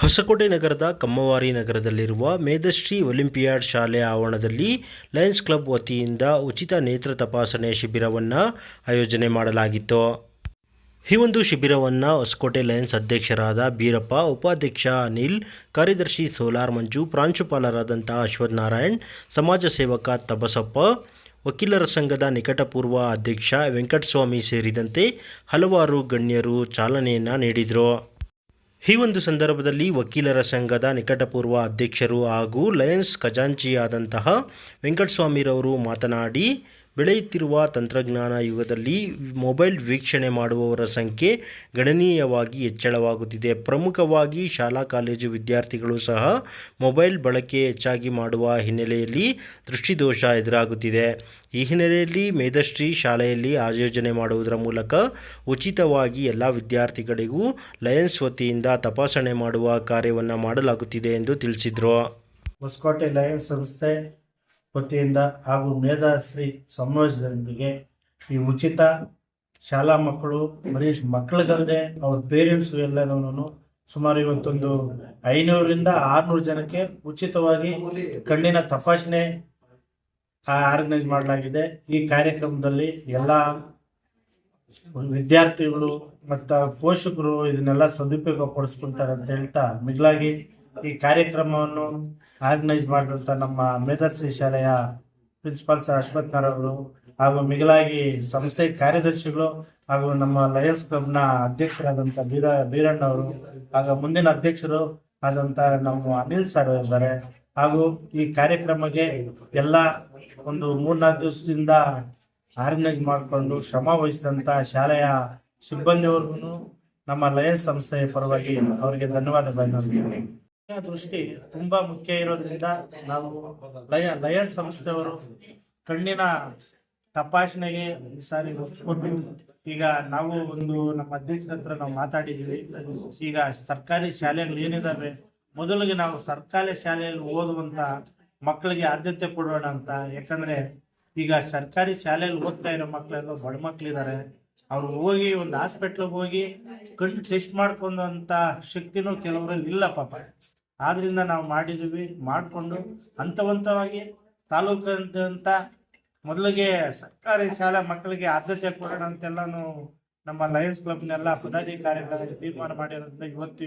ಹೊಸಕೋಟೆ ನಗರದ ಕಮ್ಮವಾರಿ ನಗರದಲ್ಲಿರುವ ಮೇಧಶ್ರೀ ಒಲಿಂಪಿಯಾಡ್ ಶಾಲೆ ಆವರಣದಲ್ಲಿ ಲಯನ್ಸ್ ಕ್ಲಬ್ ವತಿಯಿಂದ ಉಚಿತ ನೇತ್ರ ತಪಾಸಣೆ ಶಿಬಿರವನ್ನು ಆಯೋಜನೆ ಮಾಡಲಾಗಿತ್ತು. ಈ ಒಂದು ಶಿಬಿರವನ್ನು ಹೊಸಕೋಟೆ ಲಯನ್ಸ್ ಅಧ್ಯಕ್ಷರಾದ ಬೀರಪ್ಪ, ಉಪಾಧ್ಯಕ್ಷ ಅನಿಲ್, ಕಾರ್ಯದರ್ಶಿ ಸೋಲಾರ್ ಮಂಜು ಪ್ರಾಂಶುಪಾಲರಾದಂಥ ಅಶ್ವಥ್ ನಾರಾಯಣ್, ಸಮಾಜ ಸೇವಕ ತಬಸಪ್ಪ, ವಕೀಲರ ಸಂಘದ ನಿಕಟಪೂರ್ವ ಅಧ್ಯಕ್ಷ ವೆಂಕಟಸ್ವಾಮಿ ಸೇರಿದಂತೆ ಹಲವಾರು ಗಣ್ಯರು ಚಾಲನೆಯನ್ನು ನೀಡಿದರು. ಈ ಒಂದು ಸಂದರ್ಭದಲ್ಲಿ ವಕೀಲರ ಸಂಘದ ನಿಕಟಪೂರ್ವ ಅಧ್ಯಕ್ಷರು ಹಾಗೂ ಲಯನ್ಸ್ ಖಜಾಂಚಿಯಾದಂತಹ ವೆಂಕಟಸ್ವಾಮಿರವರು ಮಾತನಾಡಿ ಬೆಳೆಯುತ್ತಿರುವ ತಂತ್ರಜ್ಞಾನ ಯುಗದಲ್ಲಿ ಮೊಬೈಲ್ ವೀಕ್ಷಣೆ ಮಾಡುವವರ ಸಂಖ್ಯೆ ಗಣನೀಯವಾಗಿ ಹೆಚ್ಚಳವಾಗುತ್ತಿದೆ. ಪ್ರಮುಖವಾಗಿ ಶಾಲಾ, ಕಾಲೇಜು ವಿದ್ಯಾರ್ಥಿಗಳು ಸಹ ಮೊಬೈಲ್ ಬಳಕೆ ಹೆಚ್ಚಾಗಿ ಮಾಡುವ ಹಿನ್ನೆಲೆಯಲ್ಲಿ ದೃಷ್ಟಿದೋಷ ಎದುರಾಗುತ್ತಿದೆ. ಈ ಹಿನ್ನೆಲೆಯಲ್ಲಿ ಮೇಧಶ್ರೀ ಶಾಲೆಯಲ್ಲಿ ಆಯೋಜನೆ ಮಾಡುವುದರ ಮೂಲಕ ಉಚಿತವಾಗಿ ಎಲ್ಲ ವಿದ್ಯಾರ್ಥಿಗಳಿಗೂ ಲಯನ್ಸ್ ವತಿಯಿಂದ ತಪಾಸಣೆ ಮಾಡುವ ಕಾರ್ಯವನ್ನು ಮಾಡಲಾಗುತ್ತಿದೆ ಎಂದು ತಿಳಿಸಿದರು. ಹೊಸಕೋಟೆ ಲಯನ್ಸ್ ಸಂಸ್ಥೆ ವತಿಯಿಂದ ಹಾಗೂ ಮೇಧಾಶ್ರೀ ಸಂಯೋಜನೆಯೊಂದಿಗೆ ಈ ಉಚಿತ ಶಾಲಾ ಮಕ್ಕಳು, ಬರೀ ಮಕ್ಕಳಿಗಲ್ಲದೆ ಅವ್ರ ಪೇರೆಂಟ್ಸ್ ಎಲ್ಲರೂ ಸುಮಾರು ಇವತ್ತೊಂದು ಐನೂರರಿಂದ ಆರುನೂರು ಜನಕ್ಕೆ ಉಚಿತವಾಗಿ ಕಣ್ಣಿನ ತಪಾಸಣೆ ಆರ್ಗನೈಸ್ ಮಾಡಲಾಗಿದೆ. ಈ ಕಾರ್ಯಕ್ರಮದಲ್ಲಿ ಎಲ್ಲ ವಿದ್ಯಾರ್ಥಿಗಳು ಮತ್ತು ಪೋಷಕರು ಇದನ್ನೆಲ್ಲ ಸದುಪಯೋಗ ಪಡಿಸ್ಕೊಂತಾರೆ ಅಂತ ಹೇಳ್ತಾ ಮಿಗಿಲಾಗಿ ಈ ಕಾರ್ಯಕ್ರಮವನ್ನು ಆರ್ಗನೈಸ್ ಮಾಡಿದಂಥ ನಮ್ಮ ಮೇಧಶ್ರೀ ಶಾಲೆಯ ಪ್ರಿನ್ಸಿಪಾಲ್ ಸರ್ ಅಶ್ವಥ್ ಅವರು ಹಾಗೂ ಮಿಗಿಲಾಗಿ ಸಂಸ್ಥೆ ಕಾರ್ಯದರ್ಶಿಗಳು ಹಾಗೂ ನಮ್ಮ ಲಯನ್ಸ್ ಕ್ಲಬ್ನ ಅಧ್ಯಕ್ಷರಾದಂಥ ಬೀರ ಬೀರಣ್ಣವರು ಹಾಗೂ ಮುಂದಿನ ಅಧ್ಯಕ್ಷರು ಆದಂಥ ನಮ್ಮ ಅನಿಲ್ ಸರ್ ಇದ್ದಾರೆ. ಹಾಗೂ ಈ ಕಾರ್ಯಕ್ರಮಕ್ಕೆ ಎಲ್ಲ ಒಂದು ಮೂರ್ನಾಲ್ಕು ದಿವಸದಿಂದ ಆರ್ಗನೈಸ್ ಮಾಡಿಕೊಂಡು ಶ್ರಮ ವಹಿಸಿದಂಥ ಶಾಲೆಯ ಸಿಬ್ಬಂದಿಯವ್ರಿಗೂ ನಮ್ಮ ಲಯನ್ಸ್ ಸಂಸ್ಥೆಯ ಪರವಾಗಿ ಅವರಿಗೆ ಧನ್ಯವಾದ ದೃಷ್ಟಿ ತುಂಬಾ ಮುಖ್ಯ ಇರೋದ್ರಿಂದ ನಾವು ಲಯ ಲಯ ಸಂಸ್ಥೆಯವರು ಕಣ್ಣಿನ ತಪಾಸಣೆಗೆ ಈ ಸಾರಿ ಕೊಟ್ಟು ಈಗ ನಾವು ಒಂದು ನಮ್ಮ ಅಧ್ಯಕ್ಷರ ಹತ್ರ ನಾವು ಮಾತಾಡಿದೀವಿ ಈಗ ಸರ್ಕಾರಿ ಶಾಲೆಗಳು ಏನಿದಾವೆ? ಮೊದಲಿಗೆ ನಾವು ಸರ್ಕಾರಿ ಶಾಲೆಯಲ್ಲಿ ಓದುವಂತ ಮಕ್ಕಳಿಗೆ ಆದ್ಯತೆ ಕೊಡೋಣ ಅಂತ. ಯಾಕಂದ್ರೆ ಈಗ ಸರ್ಕಾರಿ ಶಾಲೆಯಲ್ಲಿ ಓದ್ತಾ ಇರೋ ಮಕ್ಕಳೆಲ್ಲ ಬಡ ಮಕ್ಳಿದ್ದಾರೆ ಅವ್ರು ಹೋಗಿ ಒಂದು ಹಾಸ್ಪಿಟ್ಲಿಗೆ ಹೋಗಿ ಕಣ್ಣು ಟೆಸ್ಟ್ ಮಾಡ್ಕೊಂಡಂತ ಶಕ್ತಿನೂ ಕೆಲವರಲ್ಲಿ ಇಲ್ಲ ಪಾಪ. ಆದ್ರಿಂದ ನಾವು ಮಾಡಿದ್ವಿ, ಮಾಡಿಕೊಂಡು ಹಂತವಂತವಾಗಿ ತಾಲೂಕಂತ ಮೊದಲಿಗೆ ಸರ್ಕಾರಿ ಶಾಲಾ ಮಕ್ಕಳಿಗೆ ಆದ್ಯತೆ ಕೊಡೋಣ ಅಂತೆಲ್ಲಾನು ನಮ್ಮ ಲಯನ್ಸ್ ಕ್ಲಬ್ನೆಲ್ಲ ಪದಾಧಿಕಾರಿಗಳ ತೀರ್ಮಾನ ಮಾಡಿರೋದ್ರಿಂದ ಇವತ್ತು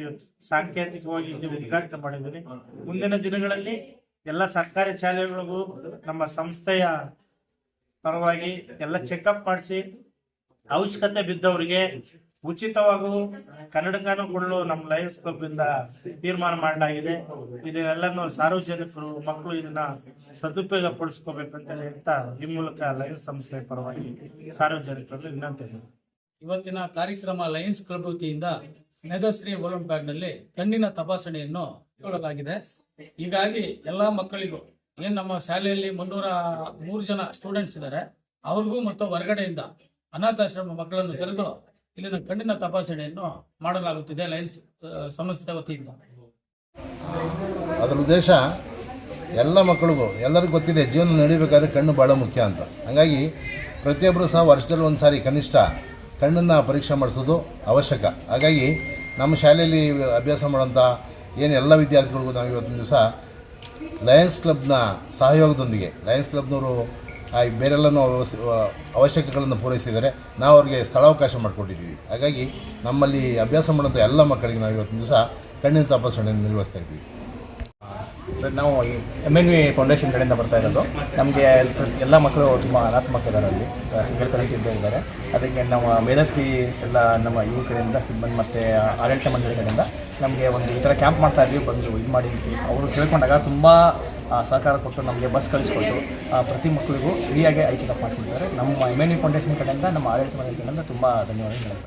ಸಾಂಕೇತಿಕವಾಗಿ ಉದ್ಘಾಟನೆ ಮಾಡಿದ್ದೀನಿ. ಮುಂದಿನ ದಿನಗಳಲ್ಲಿ ಎಲ್ಲ ಸರ್ಕಾರಿ ಶಾಲೆಗಳಿಗೂ ನಮ್ಮ ಸಂಸ್ಥೆಯ ಪರವಾಗಿ ಎಲ್ಲ ಚೆಕಪ್ ಮಾಡಿಸಿ ಅವಶ್ಯಕತೆ ಬಿದ್ದವರಿಗೆ ಉಚಿತವಾಗೂ ಕೊಡಲು ನಮ್ಮ ಲಯನ್ಸ್ ಕ್ಲಬ್ ಇಂದ ತೀರ್ಮಾನ ಮಾಡಲಾಗಿದೆ. ಇದನ್ನೆಲ್ಲನೂ ಸಾರ್ವಜನಿಕರು, ಮಕ್ಕಳು ಇದನ್ನ ಸದುಪಯೋಗ ಪಡಿಸ್ಕೋಬೇಕಂತ ಹೇಳ್ತಾ ಈ ಮೂಲಕ ಲಯನ್ಸ್ ಸಂಸ್ಥೆ ಪರವಾಗಿ ಸಾರ್ವಜನಿಕರಲ್ಲಿ ವಿನಂತಿ ಇವತ್ತಿನ ಕಾರ್ಯಕ್ರಮ ಲಯನ್ಸ್ ಕ್ಲಬ್ ವತಿಯಿಂದ ಮೇಧಶ್ರೀ ನಲ್ಲಿ ಕಣ್ಣಿನ ತಪಾಸಣೆಯನ್ನು ಕೊಡಲಾಗಿದೆ ಹೀಗಾಗಿ ಎಲ್ಲಾ ಮಕ್ಕಳಿಗೂ, ಏನ್ ನಮ್ಮ ಶಾಲೆಯಲ್ಲಿ ಮುನ್ನೂರ ಮೂರು ಜನ ಸ್ಟೂಡೆಂಟ್ಸ್ ಇದ್ದಾರೆ ಅವ್ರಿಗೂ ಮತ್ತು ಹೊರಗಡೆಯಿಂದ ಅನಾಥಾಶ್ರಮ ಮಕ್ಕಳನ್ನು ಕರೆದು ಇಲ್ಲಿನ ಕಣ್ಣಿನ ತಪಾಸಣೆಯನ್ನು ಮಾಡಲಾಗುತ್ತಿದೆ ಲಯನ್ಸ್ ಸಂಸ್ಥೆ ವತಿಯಿಂದ. ಅದರ ಉದ್ದೇಶ ಎಲ್ಲ ಮಕ್ಕಳಿಗೂ, ಎಲ್ಲರಿಗೂ ಗೊತ್ತಿದೆ ಜೀವನ ನಡಿಬೇಕಾದ್ರೆ ಕಣ್ಣು ಭಾಳ ಮುಖ್ಯ ಅಂತ. ಹಾಗಾಗಿ ಪ್ರತಿಯೊಬ್ಬರು ಸಹ ವರ್ಷದಲ್ಲಿ ಒಂದು ಸಾರಿ ಕನಿಷ್ಠ ಕಣ್ಣನ್ನು ಪರೀಕ್ಷೆ ಮಾಡಿಸೋದು ಅವಶ್ಯಕ. ಹಾಗಾಗಿ ನಮ್ಮ ಶಾಲೆಯಲ್ಲಿ ಅಭ್ಯಾಸ ಮಾಡೋಂಥ ಏನು ಎಲ್ಲ ವಿದ್ಯಾರ್ಥಿಗಳಿಗೂ ನಾವು ಇವತ್ತಿನ ದಿವಸ ಲಯನ್ಸ್ ಕ್ಲಬ್ನ ಸಹಯೋಗದೊಂದಿಗೆ, ಲಯನ್ಸ್ ಕ್ಲಬ್ನವರು ಆ ಬೇರೆಲ್ಲನೂ ಅವಶ್ಯ ಅವಶ್ಯಕತೆಗಳನ್ನು ಪೂರೈಸಿದರೆ ನಾವು ಅವ್ರಿಗೆ ಸ್ಥಳಾವಕಾಶ ಮಾಡಿಕೊಟ್ಟಿದ್ದೀವಿ. ಹಾಗಾಗಿ ನಮ್ಮಲ್ಲಿ ಅಭ್ಯಾಸ ಮಾಡೋಂಥ ಎಲ್ಲ ಮಕ್ಕಳಿಗೆ ನಾವು ಇವತ್ತಿನ ದಿವಸ ಕಣ್ಣಿನ ತಪಾಸಣೆಯನ್ನು ನಿರ್ವಹಿಸ್ತಾ ಇದ್ದೀವಿ. ಸರ್, ನಾವು ಎಂ ಎನ್ ವಿ ಫೌಂಡೇಶನ್ ಕಡೆಯಿಂದ ಬರ್ತಾ ಇರೋದು. ನಮಗೆ ಎಲ್ಲ ಮಕ್ಕಳು ತುಂಬ ಅನಾತ್ಮಕ ಇದ್ದಾರೆ ಅಲ್ಲಿ. ಸಿಂಗಲ್ ಕರೆಂಟ್ ಇದ್ದೇ ಇದ್ದಾರೆ. ಅದಕ್ಕೆ ನಮ್ಮ ಮೇಧಸ್ಕಿ ಎಲ್ಲ ನಮ್ಮ ಇವ್ರ ಕಡೆಯಿಂದ, ಸಿಬ್ಬಂದಿ ಮತ್ತು ಆಡಳಿತ ಮಂಡಳಿ ನಮಗೆ ಒಂದು ಈ ಥರ ಕ್ಯಾಂಪ್ ಮಾಡ್ತಾ ಇದ್ವಿ ಬಂದು ಇದು ಮಾಡಿ ಅವರು ಕೇಳ್ಕೊಂಡಾಗ ತುಂಬ ಸಹಕಾರ ಕೊಟ್ಟು ನಮಗೆ ಬಸ್ ಕಳಿಸ್ಕೊಟ್ಟು ಪ್ರತಿ ಮಕ್ಕಳಿಗೂ ಫ್ರೀಯಾಗಿ ಐ ಚೆಕಪ್ ಮಾಡ್ತಿದ್ದಾರೆ ನಮ್ಮ ಎಂ ಎನ್ ಇ ಫೌಂಡೇಶನ್ ಕಡೆಯಿಂದ, ನಮ್ಮ ಆಡಳಿತ ಮಂಡಳಿ ಕಡೆಯಿಂದ ತುಂಬ ಧನ್ಯವಾದಗಳು.